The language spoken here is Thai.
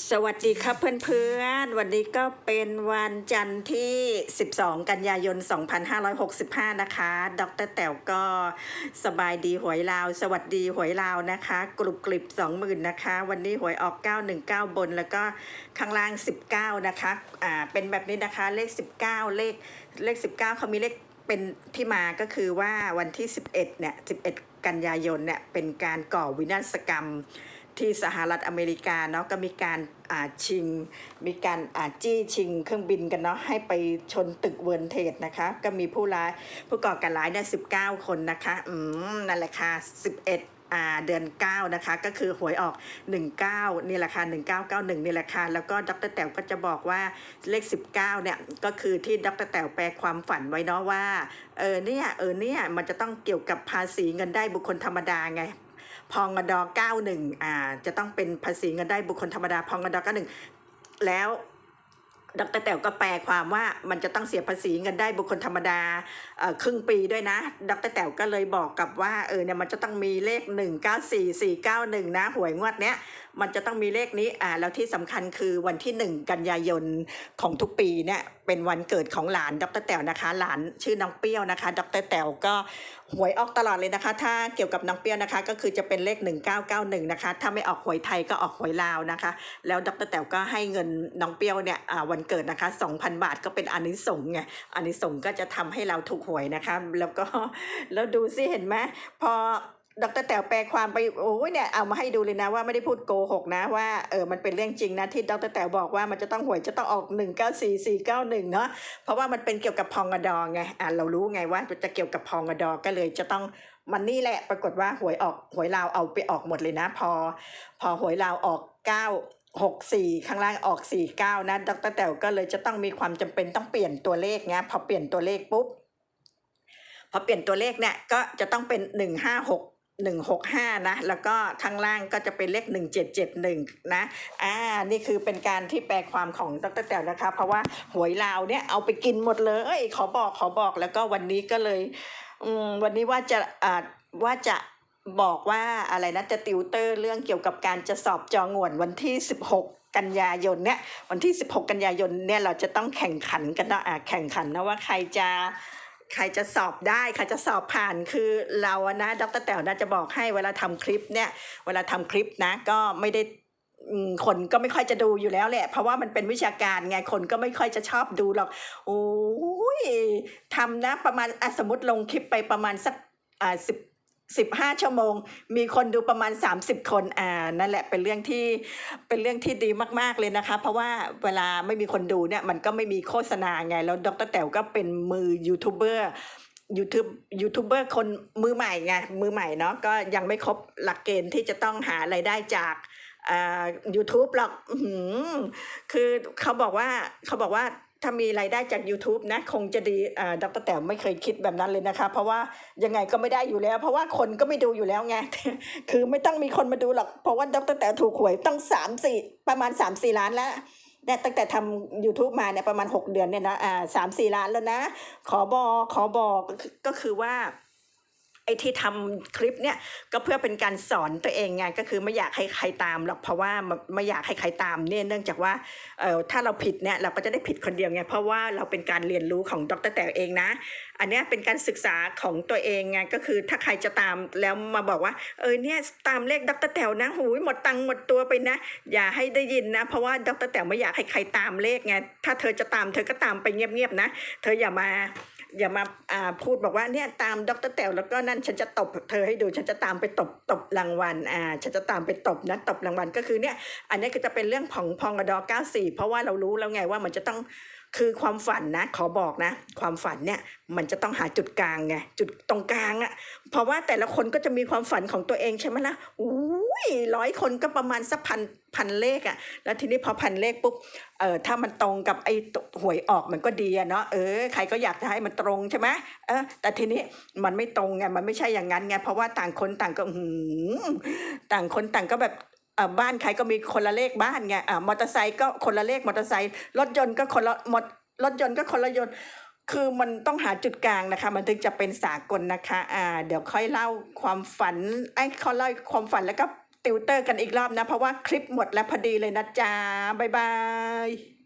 สวัสดีครับเพื่อนๆ วันนี้ก็เป็นวันจันทร์ที่ 12 กันยายน 2565 นะคะ ดรแต๋วก็สบายดีหวยลาว สวัสดีหวยลาวนะคะกรุบกริบ 20,000 นะคะ วันนี้หวยออก 919 บนแล้วก็ข้างล่าง 19 นะคะ อ่า เป็นแบบนี้นะคะ เลข 19 เลข เลข 19 เขามีเลขเป็นที่มาก็คือว่าวันที่ 11 เนี่ย 11 กันยายนเนี่ย เป็นการก่อวินาศกรรม ที่สหรัฐอเมริกาเนาะก็มีการอ่าชิง มีการอ่าจี้ชิง เครื่องบินกันเนาะให้ไปชนตึกเวิร์นเทดนะคะ ก็มีผู้ร้ายผู้ก่อการร้ายเนี่ยสิบเก้าคนนะคะ อืมนั่นแหละค่ะสิบเอ็ดอ่าเดือน 9 นะคะ ก็คือหวยออก 19 นี่แหละค่ะ 1991 นี่แหละค่ะ แล้วก็ดรแต๋วก็จะบอกว่าเลข 19 เนี่ย ก็คือที่ดรแต๋วแปลความฝันไว้เนาะว่า เออเนี่ย เออเนี่ย มันจะต้องเกี่ยวกับภาษีเงินได้บุคคลธรรมดาไง พองดอ91อ่าจะต้องเป็นภาษีเงินได้บุคคลธรรมดาพองดอ91 แล้วดรแต๋วก็แปลความว่ามันจะต้องเสียภาษีเงินได้บุคคลธรรมดาอ่อครึ่งปีด้วยนะ ดรแต๋วก็เลยบอกกับว่าเออเนี่ยมันจะต้องมีเลข 194491 นะหวยงวดเนี้ยมันจะต้องมีเลขนี้อ่าแล้วที่สำคัญคือวันที่ 1 กันยายนของทุกปีเนี่ยเป็นวันเกิดของหลานดรแต๋วนะคะ หลานชื่อน้องเปรี้ยวนะคะ ดรแต๋วก็หวยออกตลอดเลยนะคะ ถ้าเกี่ยวกับน้องเปรี้ยวนะคะ ก็คือจะเป็นเลข 1991นะคะถ้าไม่ออกหวยไทยก็ออกหวยลาวนะคะ แล้วดรแต๋วก็ให้เงินน้องเปรี้ยวเนี่ยอ่าวันเกิดนะคะ 2,000 บาทก็เป็นอานิสงส์ไงอานิสงส์ก็จะทำให้เราถูกหวยนะคะ แล้วก็แล้วดูสิเห็นไหมพอ ดรแต๋วแปลความไปโอ้ยเนี่ยเอามาให้ดูเลยนะว่าไม่ได้พูดโกหกนะว่าเออมันเป็นเรื่องจริงนะที่ดรแต๋วบอกว่ามันจะต้องหวยจะต้องออก 1 9 4 4 9 1เนาะเพราะว่ามันเป็นเกี่ยวกับพองกระดองไงอะเรารู้ไงว่าจะเกี่ยวกับพองกระดองก็เลยจะต้องมันนี่แหละปรากฏว่าหวยออกหวยลาวเอาไปออกหมดเลยนะ พอ พอหวยลาวออก 9 6 4 ข้างล่างออก 4 9 นะดรแต๋วก็เลยจะต้องมีความจำเป็นต้องเปลี่ยนตัวเลขไงพอเปลี่ยนตัวเลขปุ๊บพอเปลี่ยนตัวเลขเนี่ยก็จะต้องเป็นหนึ่ง ห้าหกหนึ่งหกห้านะ แล้วก็ข้างล่างก็จะเป็นเลขหนึ่งเจ็ดเจ็ดหนึ่งนะ อ่า นี่คือเป็นการที่แปลความของดรแต๋วนะคะ เพราะว่าหวยลาวเนี่ยเอาไปกินหมดเลย ขอบอกขอบอกแล้วก็วันนี้ก็เลยวันนี้ว่าจะอ่าว่าจะบอกว่าอะไรนะจะติวเตอร์เรื่องเกี่ยวกับการจะสอบจองวนวันที่ 16กันยายนเนี่ยวันที่ 16 กันยายนเนี่ยเราจะต้องแข่งขันกันนะแข่งขันนะว่าใครจะ ใครจะสอบได้ใครจะสอบผ่านคือเราอะนะดรแต๋วน่าจะบอกให้เวลาทำคลิปเนี่ย เวลาทำคลิปนะก็ไม่ได้คนก็ไม่ค่อยจะดูอยู่แล้วแหละ เพราะว่ามันเป็นวิชาการไงคนก็ไม่ค่อยจะชอบดูหรอกโอ้ยทำนะประมาณสมมติลงคลิปไปประมาณสักอ่าสิบ สิบห้าชั่วโมง มีคนดูประมาณ 30 คนอ่านั่นแหละเป็นเรื่องที่เป็นเรื่องที่ดีมากๆเลยนะคะ เพราะว่าเวลาไม่มีคนดูเนี่ยมันก็ไม่มีโฆษณาไง แล้วดรแต๋วก็เป็นมือยูทูบเบอร์ยูทูบยูทูบเบอร์คนมือใหม่ไงมือใหม่เนาะก็ยังไม่ครบหลักเกณฑ์ที่จะต้องหาไรายได้จากอ่า YouTube หรอกคือเขาบอกว่าเขาบอกว่า ถ้ามีรายได้จาก YouTube นะคงจะดีอ่าดรแต๋วไม่เคยคิดแบบนั้นเลยนะคะ เพราะว่ายังไงก็ไม่ได้อยู่แล้ว เพราะว่าคนก็ไม่ดูอยู่แล้วไงคือไม่ต้องมีคนมาดูหรอก เพราะว่าดรแต๋วถูกหวยต้องสามสี่ประมาณสามสี่ล้านแล้วเนี่ยตั้งแต่ทำ YouTube มาเนี่ยประมาณหกเดือนเนี่ยนะอ่าสามสี่ล้านแล้วนะ ขอบอกขอบอกก็คือก็คือว่า ไอ้ที่ทำคลิปเนี่ยก็เพื่อเป็นการสอนตัวเองไงก็คือไม่อยากให้ใครตามหรอกเพราะว่าไม่ไม่อยากให้ใครตามเนี่ยเนื่องจากว่าเออถ้าเราผิดเนี่ยเราก็จะได้ผิดคนเดียวไงเพราะว่าเราเป็นการเรียนรู้ของดรแต่เองนะ อันนี้เป็นการศึกษาของตัวเองไงก็คือถ้าใครจะตามแล้วมาบอกว่าเออเนี่ยตามเลขดรแต๋วนะหูยหมดตังค์หมดตัวไปนะ อย่าให้ได้ยินนะ เพราะว่าดรแต๋วไม่อยากให้ใครตามเลขไงถ้าเธอจะตามเธอก็ตามไปเงียบๆนะ เธออย่ามา อย่ามาอ่าพูดบอกว่าเนี่ยตามดรแต๋วแล้วก็นั่นฉันจะตบเธอให้ดูฉันจะตามไปตบตบรางวัลอ่าฉันจะตามไปตบนะตบรางวัลก็คือเนี่ยอันนี้คือจะเป็นเรื่องของพองกระดอ94 เพราะว่าเรารู้แล้วไงว่ามันจะต้อง คือความฝันนะขอบอกนะ ความฝันเนี่ยมันจะต้องหาจุดกลางไงจุดตรงกลางอะเพราะว่าแต่ละคนก็จะมีความฝันของตัวเองใช่ไหมล่ะอุ้ยร้อยคนก็ประมาณสักพันพันเลขอะแล้วทีนี้พอพันเลขปุ๊บเออถ้ามันตรงกับไอ้หวยออกมันก็ดีอะเนาะเออใครก็อยากจะให้มันตรงใช่ไหมเออแต่ทีนี้มันไม่ตรงไงมันไม่ใช่อย่างนั้นไงเพราะว่าต่างคนต่างก็หืมต่างคนต่างก็แบบ บ้านใครก็มีคนละเลขบ้านไงอ่ามอเตอร์ไซค์ก็คนละเลขมอเตอร์ไซค์รถยนต์ก็คนละมอรถยนต์ก็คนละยนต์คือมันต้องหาจุดกลางนะคะ มันถึงจะเป็นสากลนะคะ อ่า เดี๋ยวค่อยเล่าความฝันไอ้เขาเล่าความฝันแล้วก็ติวเตอร์กันอีกรอบนะ เพราะว่าคลิปหมดแล้วพอดีเลยนะจ๊ะบ๊ายบาย